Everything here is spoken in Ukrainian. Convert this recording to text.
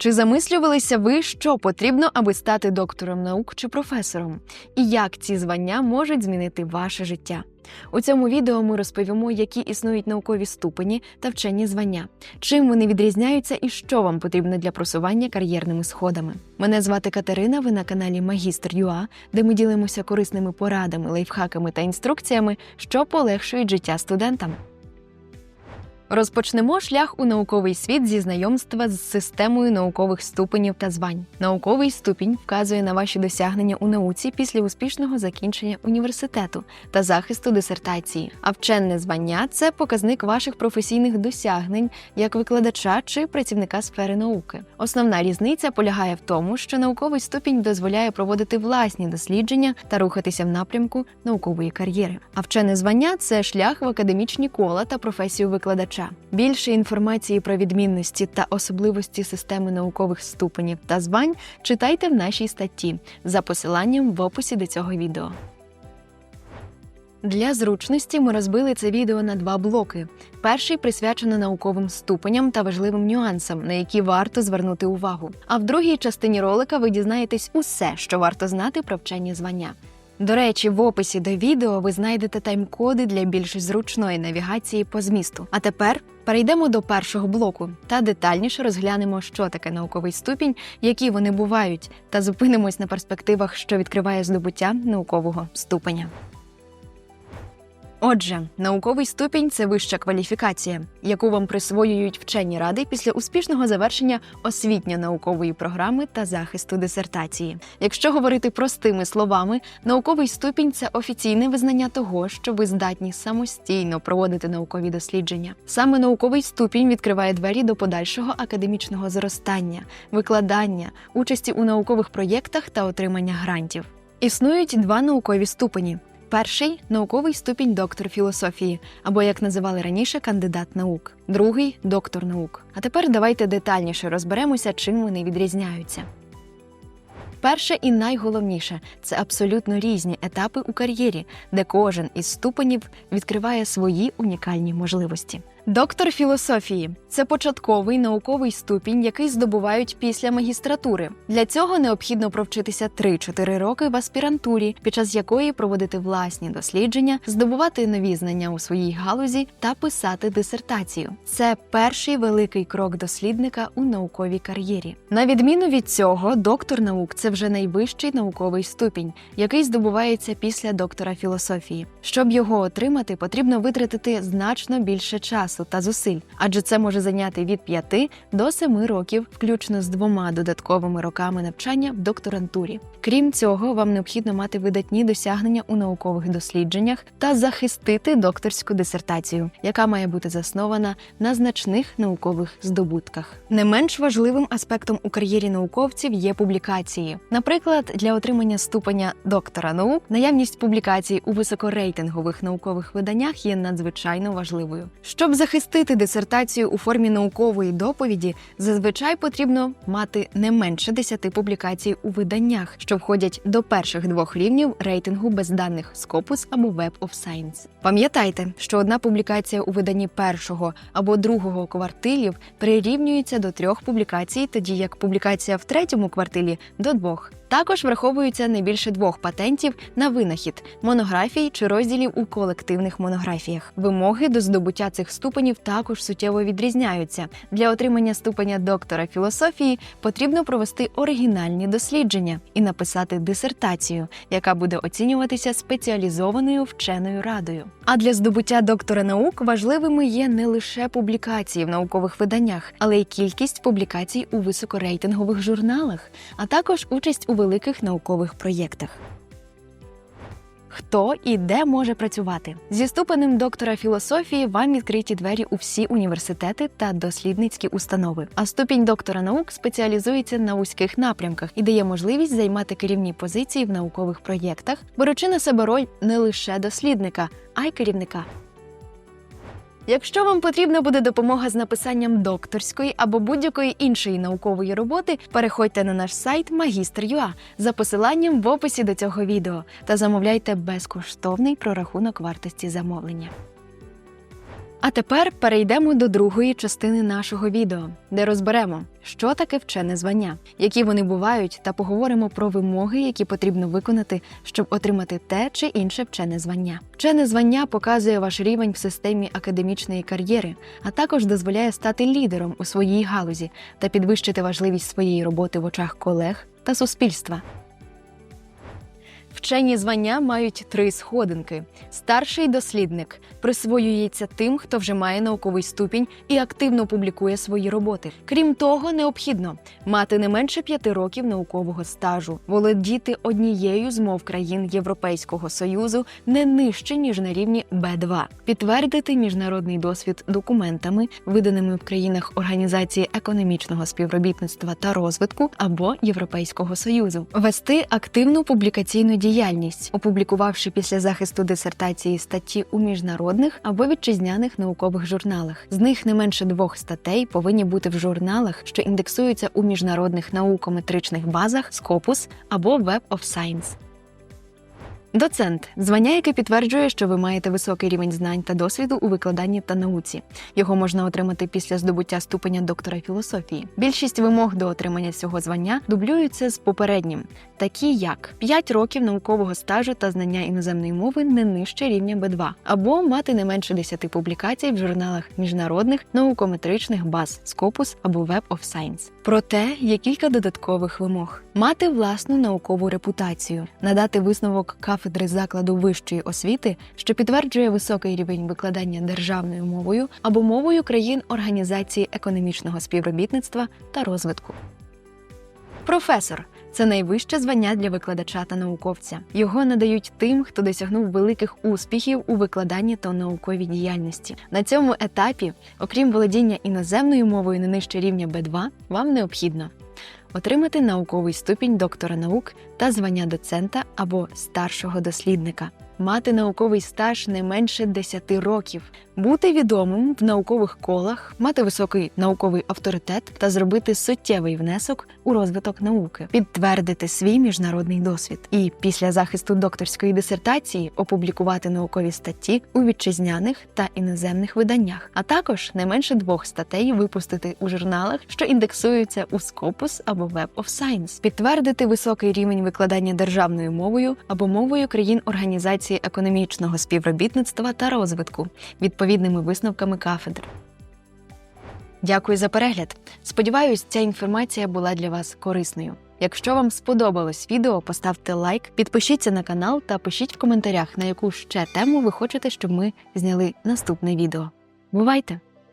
Чи замислювалися ви, що потрібно, аби стати доктором наук чи професором? І як ці звання можуть змінити ваше життя? У цьому відео ми розповімо, які існують наукові ступені та вчені звання, чим вони відрізняються і що вам потрібно для просування кар'єрними сходами. Мене звати Катерина. Ви на каналі Магістр ЮА, де ми ділимося корисними порадами, лайфхаками та інструкціями, що полегшують життя студентам. Розпочнемо шлях у науковий світ зі знайомства з системою наукових ступенів та звань. Науковий ступінь вказує на ваші досягнення у науці після успішного закінчення університету та захисту дисертації. А вчене звання це показник ваших професійних досягнень як викладача чи працівника сфери науки. Основна різниця полягає в тому, що науковий ступінь дозволяє проводити власні дослідження та рухатися в напрямку наукової кар'єри. А вчене звання це шлях в академічні кола та професію викладача. Більше інформації про відмінності та особливості системи наукових ступенів та звань читайте в нашій статті за посиланням в описі до цього відео. Для зручності ми розбили це відео на два блоки. Перший присвячено науковим ступеням та важливим нюансам, на які варто звернути увагу. А в другій частині ролика ви дізнаєтесь усе, що варто знати про вчені звання. До речі, в описі до відео ви знайдете тайм-коди для більш зручної навігації по змісту. А тепер перейдемо до першого блоку та детальніше розглянемо, що таке науковий ступінь, які вони бувають, та зупинимось на перспективах, що відкриває здобуття наукового ступеня. Отже, науковий ступінь це вища кваліфікація, яку вам присвоюють вчені ради після успішного завершення освітньо-наукової програми та захисту дисертації. Якщо говорити простими словами, науковий ступінь це офіційне визнання того, що ви здатні самостійно проводити наукові дослідження. Саме науковий ступінь відкриває двері до подальшого академічного зростання, викладання, участі у наукових проєктах та отримання грантів. Існують два наукові ступені. Перший науковий ступінь доктор філософії, або як називали раніше, кандидат наук, другий доктор наук. А тепер давайте детальніше розберемося, чим вони відрізняються. Перше і найголовніше це абсолютно різні етапи у кар'єрі, де кожен із ступенів відкриває свої унікальні можливості. Доктор філософії це початковий науковий ступінь, який здобувають після магістратури. Для цього необхідно провчитися 3-4 роки в аспірантурі, під час якої проводити власні дослідження, здобувати нові знання у своїй галузі та писати дисертацію. Це перший великий крок дослідника у науковій кар'єрі. На відміну від цього, доктор наук це вже найвищий науковий ступінь, який здобувається після доктора філософії. Щоб його отримати, потрібно витратити значно більше часу та зусиль, адже це може зайняти від 5 до 7 років, включно з двома додатковими роками навчання в докторантурі. Крім цього, вам необхідно мати видатні досягнення у наукових дослідженнях та захистити докторську дисертацію, яка має бути заснована на значних наукових здобутках. Не менш важливим аспектом у кар'єрі науковців є публікації. Наприклад, для отримання ступеня доктора наук наявність публікацій у високорейтингових наукових виданнях є надзвичайно важливою. Щоб захистити дисертацію у формі наукової доповіді, зазвичай потрібно мати не менше 10 публікацій у виданнях, що входять до перших двох рівнів рейтингу без даних Scopus або Web of Science. Пам'ятайте, що одна публікація у виданні першого або другого квартилів прирівнюється до трьох публікацій, тоді як публікація в третьому квартилі до двох. Також враховується не більше двох патентів на винахід, монографій чи розділів у колективних монографіях. Вимоги до здобуття цих ступенів також суттєво відрізняються. Для отримання ступеня доктора філософії потрібно провести оригінальні дослідження і написати дисертацію, яка буде оцінюватися спеціалізованою вченою радою. А для здобуття доктора наук важливими є не лише публікації в наукових виданнях, але й кількість публікацій у високорейтингових журналах, а також участь у великих наукових проєктах. Хто і де може працювати зі ступенем доктора філософії вам відкриті двері у всі університети та дослідницькі установи. А ступінь доктора наук спеціалізується на вузьких напрямках і дає можливість займати керівні позиції в наукових проєктах, беручи на себе роль не лише дослідника, а й керівника. Якщо вам потрібна буде допомога з написанням докторської або будь-якої іншої наукової роботи, переходьте на наш сайт Магістр.ua за посиланням в описі до цього відео та замовляйте безкоштовний прорахунок вартості замовлення. А тепер перейдемо до другої частини нашого відео, де розберемо, що таке вчене звання, які вони бувають, та поговоримо про вимоги, які потрібно виконати, щоб отримати те чи інше вчене звання. Вчене звання показує ваш рівень в системі академічної кар'єри, а також дозволяє стати лідером у своїй галузі та підвищити важливість своєї роботи в очах колег та суспільства. Вчені звання мають три сходинки. Старший дослідник присвоюється тим, хто вже має науковий ступінь і активно публікує свої роботи. Крім того, необхідно мати не менше п'яти років наукового стажу, володіти однією з мов країн Європейського союзу не нижче ніж на рівні Б2, підтвердити міжнародний досвід документами, виданими в країнах Організації економічного співробітництва та розвитку або Європейського союзу, вести активну публікаційну діяльність, опублікувавши після захисту дисертації статті у міжнародних або вітчизняних наукових журналах. З них не менше двох статей повинні бути в журналах, що індексуються у міжнародних наукометричних базах Scopus або Web of Science. Доцент звання, яке підтверджує, що ви маєте високий рівень знань та досвіду у викладанні та науці. Його можна отримати після здобуття ступеня доктора філософії. Більшість вимог до отримання цього звання дублюються з попереднім, такі як 5 років наукового стажу та знання іноземної мови не нижче рівня Б2, або мати не менше 10 публікацій в журналах міжнародних наукометричних баз Scopus або Web of Science. Проте є кілька додаткових вимог: мати власну наукову репутацію, надати висновок кафедри закладу вищої освіти, що підтверджує високий рівень викладання державною мовою або мовою країн Організації економічного співробітництва та розвитку. Професор це найвище звання для викладача та науковця. Його надають тим, хто досягнув великих успіхів у викладанні та науковій діяльності. На цьому етапі, окрім володіння іноземною мовою не нижче рівня Б2, вам необхідно отримати науковий ступінь доктора наук та звання доцента або старшого дослідника, мати науковий стаж не менше 10 років, бути відомим в наукових колах, мати високий науковий авторитет та зробити суттєвий внесок у розвиток науки, підтвердити свій міжнародний досвід. І після захисту докторської дисертації опублікувати наукові статті у вітчизняних та іноземних виданнях, а також не менше двох статей випустити у журналах, що індексуються у Scopus або Web of Science, підтвердити високий рівень викладання державною мовою або мовою країн Організації економічного співробітництва та розвитку відповідними висновками кафедр. Дякую за перегляд. Сподіваюсь, ця інформація була для вас корисною. Якщо вам сподобалось відео, поставте лайк, підпишіться на канал та пишіть в коментарях, на яку ще тему ви хочете, щоб ми зняли наступне відео. Бувайте!